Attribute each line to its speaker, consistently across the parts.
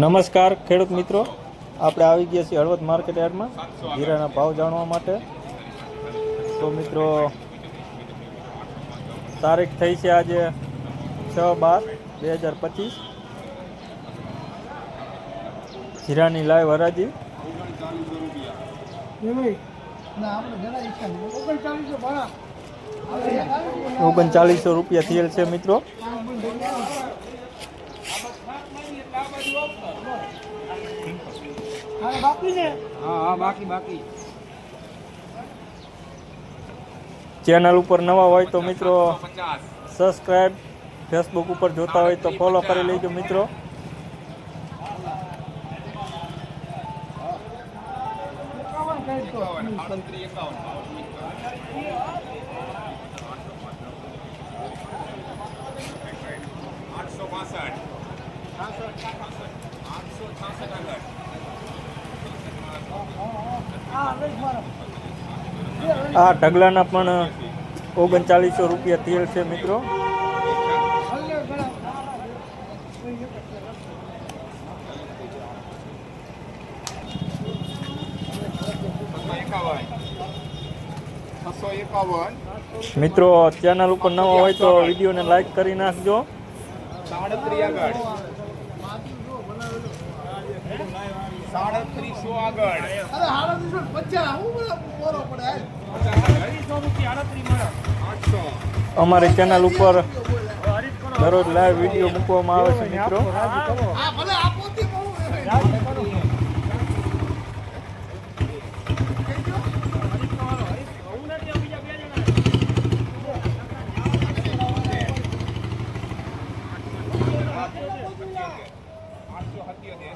Speaker 1: નમસ્કાર, ખેડૂત મિત્રો. આપણે આવી ગયા છીએ હળવદ માર્કેટ યાર્ડમાં, જીરાના ભાવ જાણવા માટે. તો મિત્રો, તારીખ થઈ છે આજે છ બાર બે હજાર પચીસ. જીરાની લાઈવ હરાજી. ઓગણચાલીસો રૂપિયા થયેલ છે મિત્રો.
Speaker 2: હા હા બાકી બાકી.
Speaker 1: ચેનલ ઉપર નવા હોય તો મિત્રો સબસ્ક્રાઈબ ફેસબુક ઉપર જોતા હોય તો ફોલો કરી લેજો મિત્રો. આ ઢગલાના પણ ઓગણચાલીસો રૂપિયા તેલ છે મિત્રો. મિત્રો, ચેનલ ઉપર નવા હોય તો વિડીયોને લાઈક કરી નાખજો.
Speaker 3: સાડત્રીસ આગળ.
Speaker 1: અમારી ચેનલ ઉપર દરરોજ લાઈવ વીડિયો મૂકવામાં આવે છે મિત્રો.
Speaker 3: આઠસો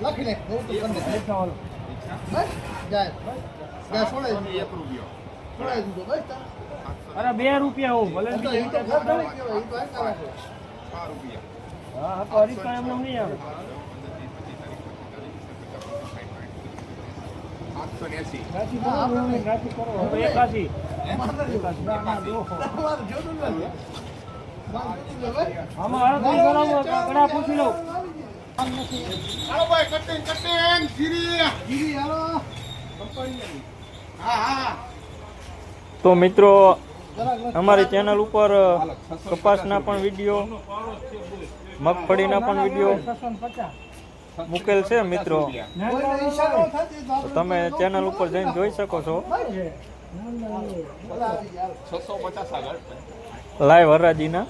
Speaker 3: આઠસો બ્યાસી એક સાતસો બસ જાય. સાડત્રીસો આગળ એક રૂપિયો
Speaker 2: અરે બે રૂપિયા હો ભલે
Speaker 3: છ રૂપિયા
Speaker 2: હા તો હરીફ કાંઈ એમને નહીં આવે.
Speaker 3: આઠસો ને એસી
Speaker 2: તો એકાસી આમાં પૂછી લઉં.
Speaker 3: હાલો ભાઈ કટિંગ કટિંગ જીરી. હા હા.
Speaker 1: તો મિત્રો અમારી ચેનલ ઉપર કપાસના પણ વીડિયો મગફળીના પણ વીડિયો મૂકેલ છે મિત્રો. તો તમે ચેનલ ઉપર જઈને જોઈ શકો છો. લાઈવ હરાજીના.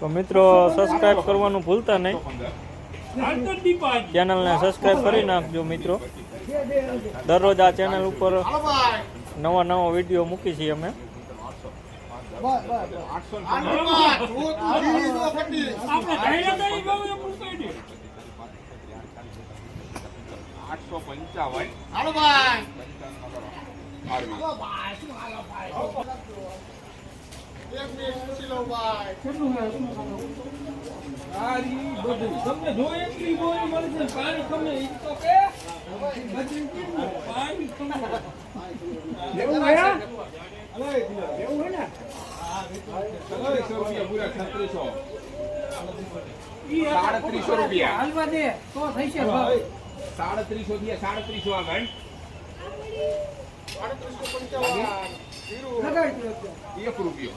Speaker 1: તો મિત્રો સબસ્ક્રાઈબ કરવાનું ભૂલતા નહીં. ચેનલને સબસ્ક્રાઈબ કરી નાખજો, મિત્રો. દરરોજ આ ચેનલ ઉપર નવા નવા વીડિયો મૂકી છીએ અમે.
Speaker 3: આઠસો ને આઠસો પંચાવન
Speaker 2: તમને જો એટલી બોરી મળશે પાણી તમને ઈ કે પાણી એવું હોય એવું હોય ને?
Speaker 3: રૂપિયા પૂરા છત્રીસો
Speaker 2: ઈ
Speaker 3: સાડત્રીસો રૂપિયા.
Speaker 2: હાલવા દે તો થઈ છે
Speaker 3: સાડત્રીસો થયા સાડત્રીસો આગળ
Speaker 2: લગાડી દો
Speaker 3: એક રૂપિયો.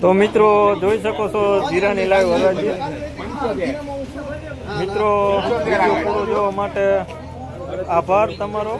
Speaker 2: તો
Speaker 1: મિત્રો જોઈ શકો છો જીરાની લાઈવ હરાજી મિત્રો વીડિયો જોવા માટે આભાર તમારો.